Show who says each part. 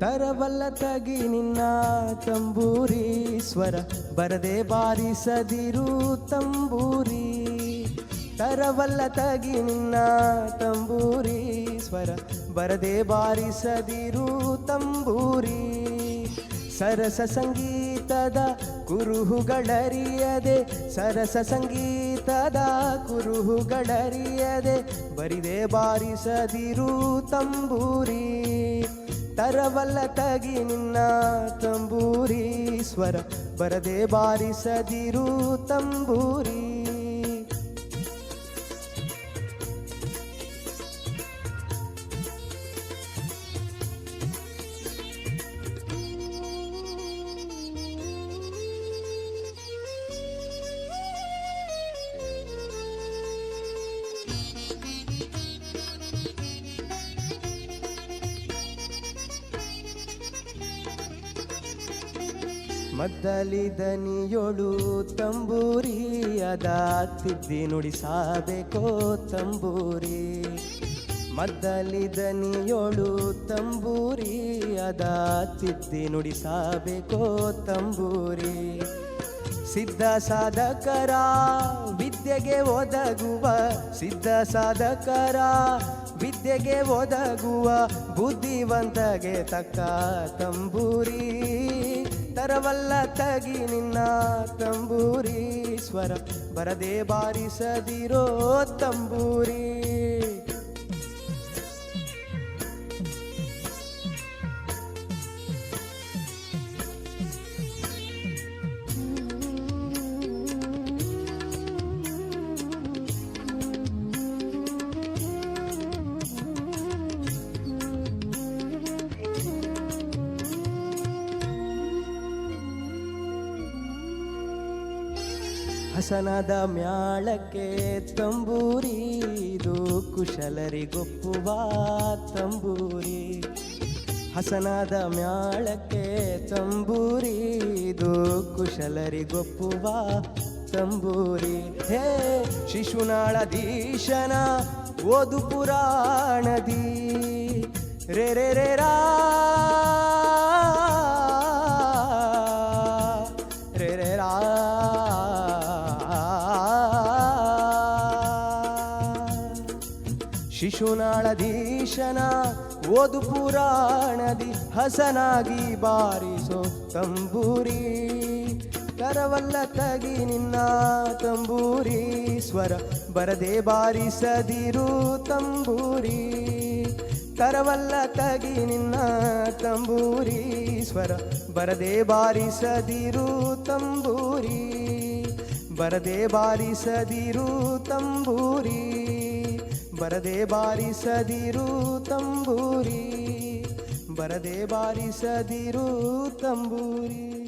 Speaker 1: ತರವಲ್ಲ ತಗಿ ನಿನ್ನ ತಂಬೂರೀಶ್ವರ, ಬರದೆ ಬಾರಿಸದಿರು ತಂಬೂರಿ. ತರವಲ್ಲ ತಗಿ ನಿನ್ನ ತಂಬೂರೀಶ್ವರ, ಬರದೆ ಬಾರಿಸದಿರು ತಂಬೂರಿ. ಸರಸ ಸಂಗೀತದ ಕುರುಹುಗಳರಿಯದೆ, ಸರಸ ಸಂಗೀತದ ಕುರುಹುಗಳರಿಯದೆ, ಬರಿದೆ ಬಾರಿಸದಿರು ತಂಬೂರಿ. ತರವಲ್ಲ ತಗಿ ನಿನ್ನ ತಂಬೂರಿ ಸ್ವರ ಬರದೆ ಬಾರಿಸದಿರು ತಂಬೂರಿ. ಮದ್ದಲಿ ದನಿಯೊಳು ತಂಬೂರಿ ಅದ ನುಡಿ ನುಡಿಸಬೇಕೋ ತಂಬೂರಿ. ಮದ್ದಲಿದನಿಯೊಳು ತಂಬೂರಿ ಅದ ನುಡಿ ನುಡಿಸಬೇಕೋ ತಂಬೂರಿ. ಸಿದ್ಧ ಸಾಧಕರ ವಿದ್ಯೆಗೆ ಒದಗುವ, ಸಿದ್ಧ ಸಾಧಕರ ವಿದ್ಯೆಗೆ ಒದಗುವ ಬುದ್ಧಿವಂತಗೆ ತಕ್ಕ ತಂಬೂರಿ. ತರವಲ್ಲ ತಗಿ ನಿನ್ನ ತಂಬೂರಿ ಸ್ವರ ಬರದೆ ಬಾರಿಸದಿರೋ ತಂಬೂರಿ. ಹಸನದ ಮ್ಯಾಳಕ್ಕೆ ತಂಬೂರಿ ಇದು ಕುಶಲರಿಗೊಪ್ಪುವ ತಂಬೂರಿ. ಹಸನದ ಮ್ಯಾಳಕ್ಕೆ ತಂಬೂರಿ ಇದು ಕುಶಲರಿಗೊಪ್ಪುವ ತಂಬೂರಿ. ಹೇ ಶಿಶುನಾಳಧೀಶನ ಓದು ಪುರಾಣದಿ. ರೇ ರೇ ರೇ, ರಾ, ರೇ ಶಿಶುನಾಳಧೀಶನ ಓದು ಪುರಾಣದಿ ಹಸನಾಗಿ ಬಾರಿಸೋ ತಂಬೂರಿ. ಕರವಲ್ಲ ತಗಿ ನಿನ್ನ ತಂಬೂರಿ, ಸ್ವರ ಬರದೆ ಬಾರಿಸದಿರು ತಂಬೂರಿ. ಕರವಲ್ಲ ತಗಿ ನಿನ್ನ ತಂಬೂರಿ, ಸ್ವರ ಬರದೆ ಬಾರಿಸದಿರು ತಂಬೂರಿ. ಬರದೆ ಬಾರಿಸದಿರು ತಂಬೂರಿ. ಬರದೆ ಬಾರಿಸದಿರು ತಂಬೂರಿ ಬರದೆ ಬಾರಿಸದಿರು ತಂಬೂರಿ.